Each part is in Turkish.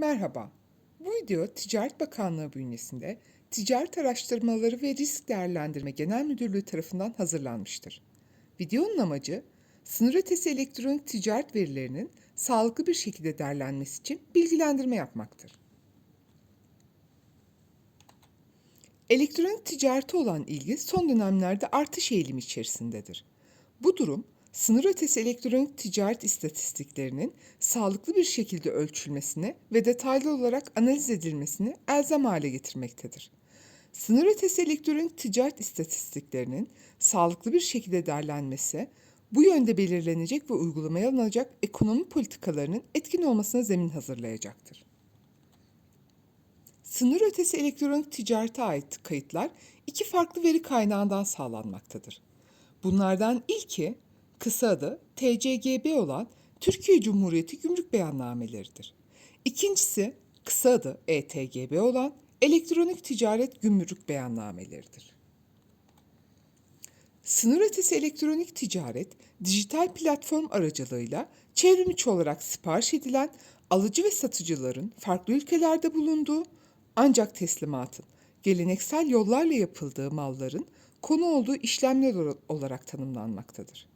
Merhaba. Bu video Ticaret Bakanlığı bünyesinde Ticaret Araştırmaları ve Risk Değerlendirme Genel Müdürlüğü tarafından hazırlanmıştır. Videonun amacı, sınır ötesi elektronik ticaret verilerinin sağlıklı bir şekilde değerlenmesi için bilgilendirme yapmaktır. Elektronik ticarete olan ilgi son dönemlerde artış eğilimi içerisindedir. Bu durum, sınır ötesi elektronik ticaret istatistiklerinin sağlıklı bir şekilde ölçülmesini ve detaylı olarak analiz edilmesini elzem hale getirmektedir. Sınır ötesi elektronik ticaret istatistiklerinin sağlıklı bir şekilde değerlenmesi, bu yönde belirlenecek ve uygulamaya alınacak ekonomi politikalarının etkin olmasına zemin hazırlayacaktır. Sınır ötesi elektronik ticarete ait kayıtlar iki farklı veri kaynağından sağlanmaktadır. Bunlardan ilki kısa adı TCGB olan Türkiye Cumhuriyeti Gümrük Beyannameleridir. İkincisi kısa adı ETGB olan Elektronik Ticaret Gümrük Beyannameleridir. Sınır ötesi elektronik ticaret, dijital platform aracılığıyla çevrim içi olarak sipariş edilen alıcı ve satıcıların farklı ülkelerde bulunduğu ancak teslimatın geleneksel yollarla yapıldığı malların konu olduğu işlemler olarak tanımlanmaktadır.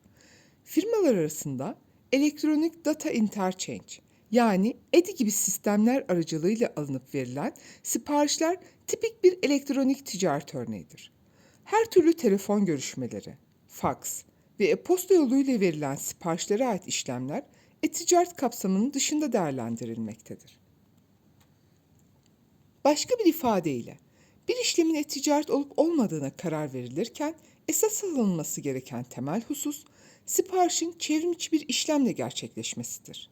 Firmalar arasında elektronik data interchange yani EDI gibi sistemler aracılığıyla alınıp verilen siparişler tipik bir elektronik ticaret örneğidir. Her türlü telefon görüşmeleri, faks ve e-posta yoluyla verilen siparişlere ait işlemler e-ticaret kapsamının dışında değerlendirilmektedir. Başka bir ifadeyle, bir işlemin e-ticaret olup olmadığına karar verilirken esas alınması gereken temel husus siparişin çevrimiçi bir işlemle gerçekleşmesidir.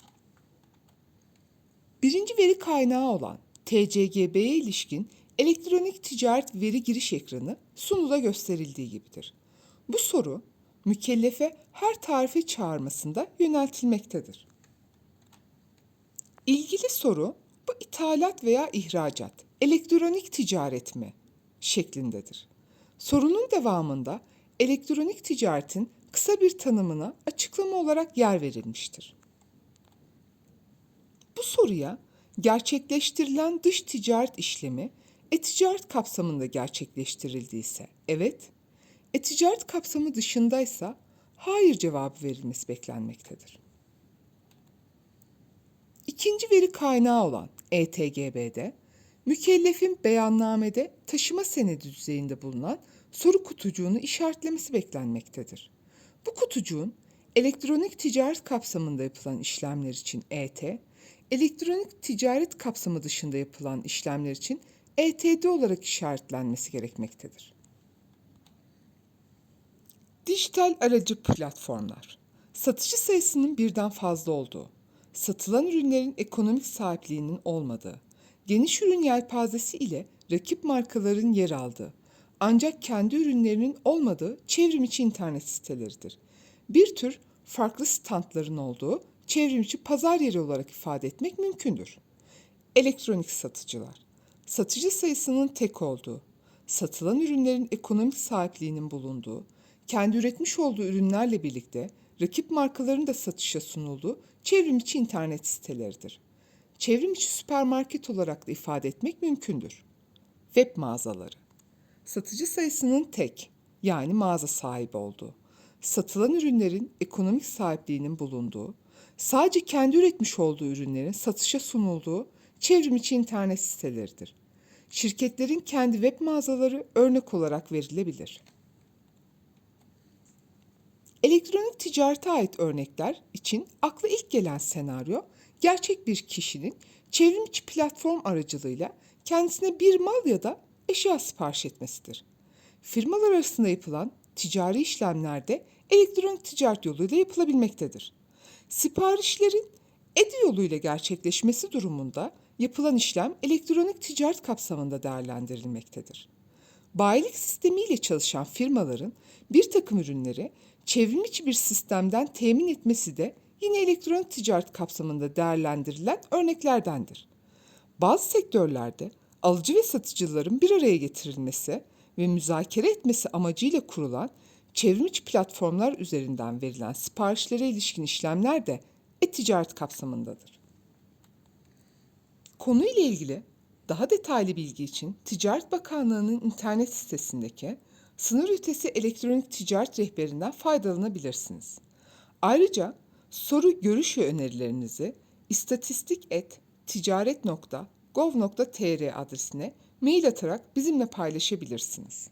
Birinci veri kaynağı olan TCGB'ye ilişkin elektronik ticaret veri giriş ekranı sunuda gösterildiği gibidir. Bu soru mükellefe her tarife çağırmasında yöneltilmektedir. İlgili soru bu ithalat veya ihracat, elektronik ticaret mi şeklindedir. Sorunun devamında elektronik ticaretin kısa bir tanımına açıklama olarak yer verilmiştir. Bu soruya gerçekleştirilen dış ticaret işlemi e-ticaret kapsamında gerçekleştirildiyse evet, e-ticaret kapsamı dışındaysa hayır cevabı verilmesi beklenmektedir. İkinci veri kaynağı olan ETGB'de mükellefin beyannamede taşıma senedi düzeyinde bulunan soru kutucuğunu işaretlemesi beklenmektedir. Bu kutucuğun elektronik ticaret kapsamında yapılan işlemler için ET, elektronik ticaret kapsamı dışında yapılan işlemler için ETD olarak işaretlenmesi gerekmektedir. Dijital aracı platformlar. Satıcı sayısının birden fazla olduğu, satılan ürünlerin ekonomik sahipliğinin olmadığı, geniş ürün yelpazesi ile rakip markaların yer aldığı, ancak kendi ürünlerinin olmadığı çevrimiçi internet siteleridir. Bir tür farklı standların olduğu çevrimiçi pazar yeri olarak ifade etmek mümkündür. Elektronik satıcılar, satıcı sayısının tek olduğu, satılan ürünlerin ekonomik sahipliğinin bulunduğu, kendi üretmiş olduğu ürünlerle birlikte rakip markaların da satışa sunulduğu çevrimiçi internet siteleridir. Çevrimiçi süpermarket olarak da ifade etmek mümkündür. Web mağazaları satıcı sayısının tek yani mağaza sahibi olduğu, satılan ürünlerin ekonomik sahipliğinin bulunduğu, sadece kendi üretmiş olduğu ürünlerin satışa sunulduğu çevrimiçi internet siteleridir. Şirketlerin kendi web mağazaları örnek olarak verilebilir. Elektronik ticarete ait örnekler için akla ilk gelen senaryo, gerçek bir kişinin çevrimiçi platform aracılığıyla kendisine bir mal ya da eşya sipariş etmesidir. Firmalar arasında yapılan ticari işlemlerde elektronik ticaret yoluyla yapılabilmektedir. Siparişlerin EDI yoluyla gerçekleşmesi durumunda yapılan işlem elektronik ticaret kapsamında değerlendirilmektedir. Bayilik sistemiyle çalışan firmaların bir takım ürünleri çevrim içi bir sistemden temin etmesi de yine elektronik ticaret kapsamında değerlendirilen örneklerdendir. Bazı sektörlerde alıcı ve satıcıların bir araya getirilmesi ve müzakere etmesi amacıyla kurulan çevrimiçi platformlar üzerinden verilen siparişlere ilişkin işlemler de e-ticaret kapsamındadır. Konuyla ilgili daha detaylı bilgi için Ticaret Bakanlığı'nın internet sitesindeki sınır ötesi elektronik ticaret rehberinden faydalanabilirsiniz. Ayrıca soru, görüş ve önerilerinizi istatistik.ticaret.gov.tr adresine mail atarak bizimle paylaşabilirsiniz.